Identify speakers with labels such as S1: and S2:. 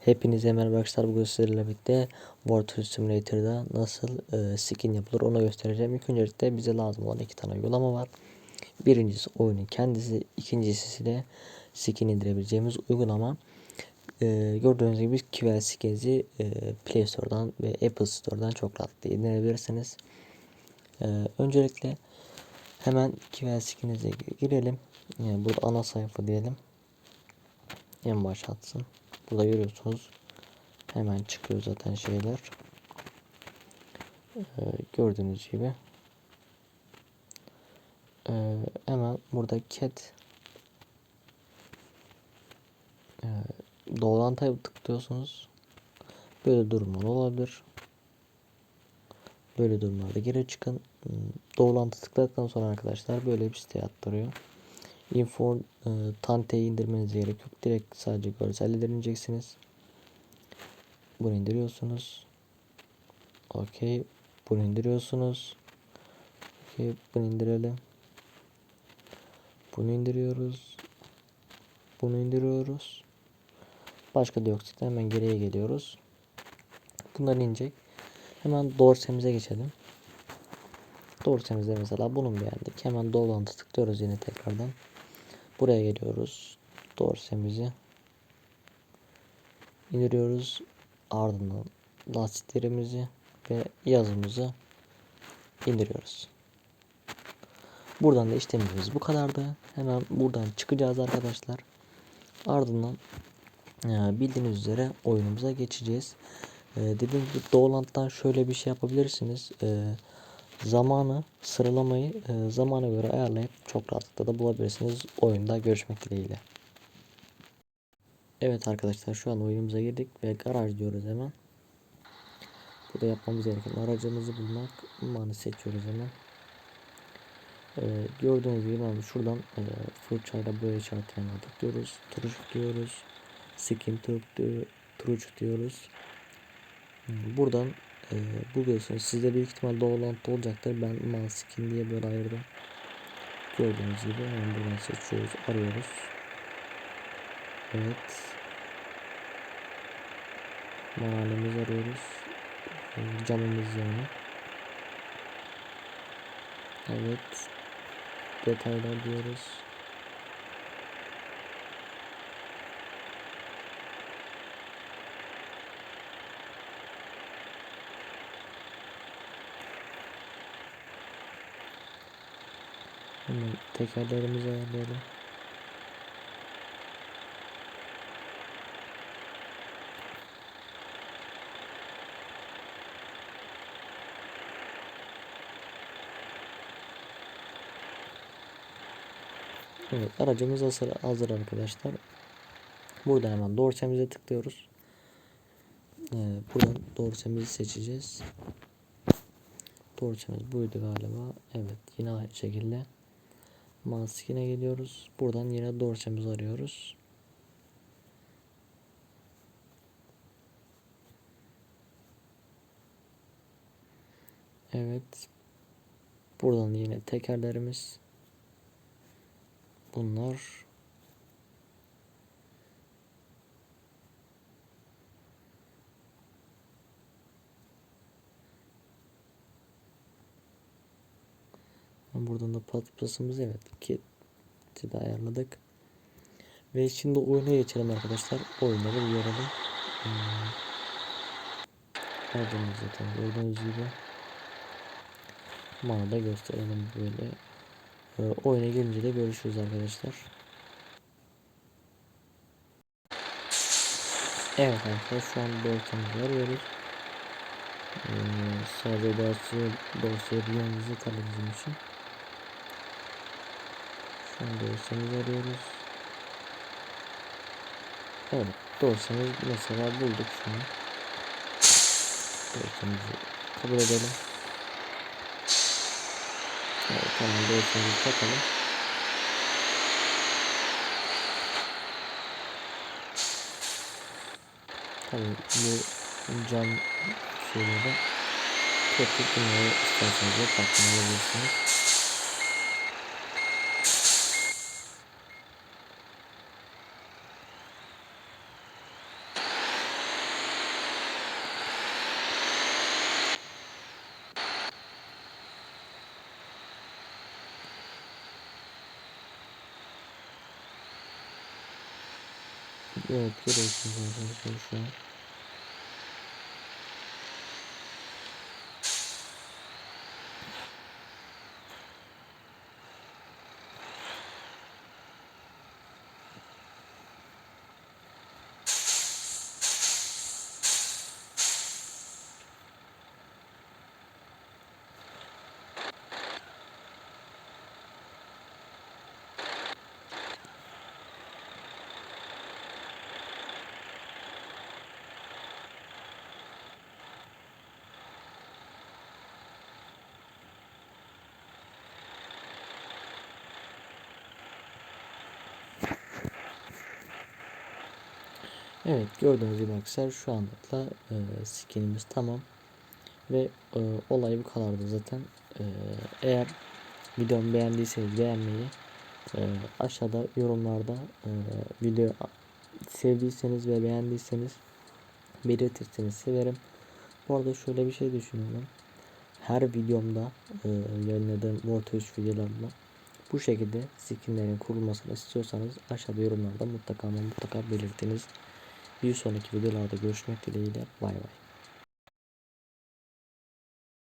S1: Hepinize merhaba arkadaşlar. Bugün sizlerle birlikte Tour Simulator'da nasıl e, skin yapılır onu göstereceğim. İlk öncelikle bize lazım olan iki tane uygulama var. Birincisi oyunun kendisi, ikincisi de skin indirebileceğimiz uygulama. E, gördüğünüz gibi Kivel Skins'i e, Play Store'dan ve Apple Store'dan çok rahatlıkla indirebilirsiniz. E, öncelikle hemen Skins'e girelim. Yani burada ana sayfa diyelim. En başlatsın. Burada görüyorsunuz. Hemen çıkıyor zaten şeyler. Ee, gördüğünüz gibi. Ee, hemen burada cat ee, doğrantaya tıklıyorsunuz. Böyle durumlar olabilir. Böyle durumlarda geri çıkın. Hmm, Doğrulantı tıkladıktan sonra arkadaşlar böyle bir site attırıyor. Info e, Tante'yi indirmeniz gerek yok. Direkt sadece görselleri indireceksiniz. Bunu indiriyorsunuz. Okey. Bunu indiriyorsunuz. Okey. Bunu indirelim. Bunu indiriyoruz. Bunu indiriyoruz. Başka da yok. Hemen geriye geliyoruz. Bunlar inecek. Hemen dorsemize geçelim. Dorsemizde mesela bunu beğendik. Hemen download'a tıklıyoruz yine tekrardan. Buraya geliyoruz. Dorsemizi indiriyoruz. Ardından lastiklerimizi ve yazımızı indiriyoruz. Buradan da işlemimiz bu kadardı. Hemen buradan çıkacağız arkadaşlar. Ardından e, bildiğiniz üzere oyunumuza geçeceğiz. E, dediğim gibi Dolan'dan şöyle bir şey yapabilirsiniz. E, zamanı sıralamayı e, zamana göre ayarlayıp çok rahatlıkla da bulabilirsiniz. Oyunda görüşmek dileğiyle. Evet arkadaşlar şu an oyunumuza girdik ve garaj diyoruz hemen. Burada yapmamız gereken aracımızı bulmak. Manı seçiyoruz hemen. Ee, gördüğünüz gibi abi şuradan e, fırçayla boya işaretine tıklıyoruz. Turuş diyoruz. Skin Turuç diyoruz. Buradan e, buluyorsunuz. Sizde büyük ihtimal doğrulantı olacaktır. Ben mal skin diye böyle ayırdım. Gördüğünüz gibi hemen buradan seçiyoruz. Arıyoruz. Evet. Mahallemizi arıyoruz. E, Camımız yani. Evet. Detaylar diyoruz. Hemen tekerlerimizi ayarlayalım. Evet aracımız hazır, hazır arkadaşlar. Burada hemen dorsemize tıklıyoruz. Ee, buradan dorsemizi seçeceğiz. Dorsemiz buydu galiba. Evet yine aynı şekilde. Maskine geliyoruz. Buradan yine dorsemizi arıyoruz. Evet. Buradan yine tekerlerimiz. Bunlar Buradan da patlasımız evet kiti de ayarladık. Ve şimdi oyuna geçelim arkadaşlar. Oyunları görelim. Hmm. Zaten gördüğünüz gibi. Bana da gösterelim böyle. Ee, oyuna gelince de görüşürüz arkadaşlar. Evet arkadaşlar şu an dosyamızı arıyoruz. Ee, sadece dosya, dosya bilmemizi bizim için. An dosyamızı arıyoruz. Evet dosyamız mesela bulduk şu an. Dosyamızı kabul edelim. Evet tamam dosyamızı takalım. Tabii bu cam şeyleri tek tek bunları isterseniz de takmayabilirsiniz. Evet görüyorsunuz arkadaşlar şu an. Evet gördüğünüz gibi arkadaşlar şu anlıkla e, skinimiz tamam. Ve e, olay bu kadardı zaten. E, eğer videomu beğendiyseniz beğenmeyi e, aşağıda yorumlarda e, video sevdiyseniz ve beğendiyseniz belirtirseniz severim. Bu arada şöyle bir şey düşünüyorum. Her videomda e, yayınladığım Mortal 3 videolarında bu şekilde skinlerin kurulmasını istiyorsanız aşağıda yorumlarda mutlaka mutlaka belirtiniz. Bir sonraki videolarda görüşmek dileğiyle. Bay bay.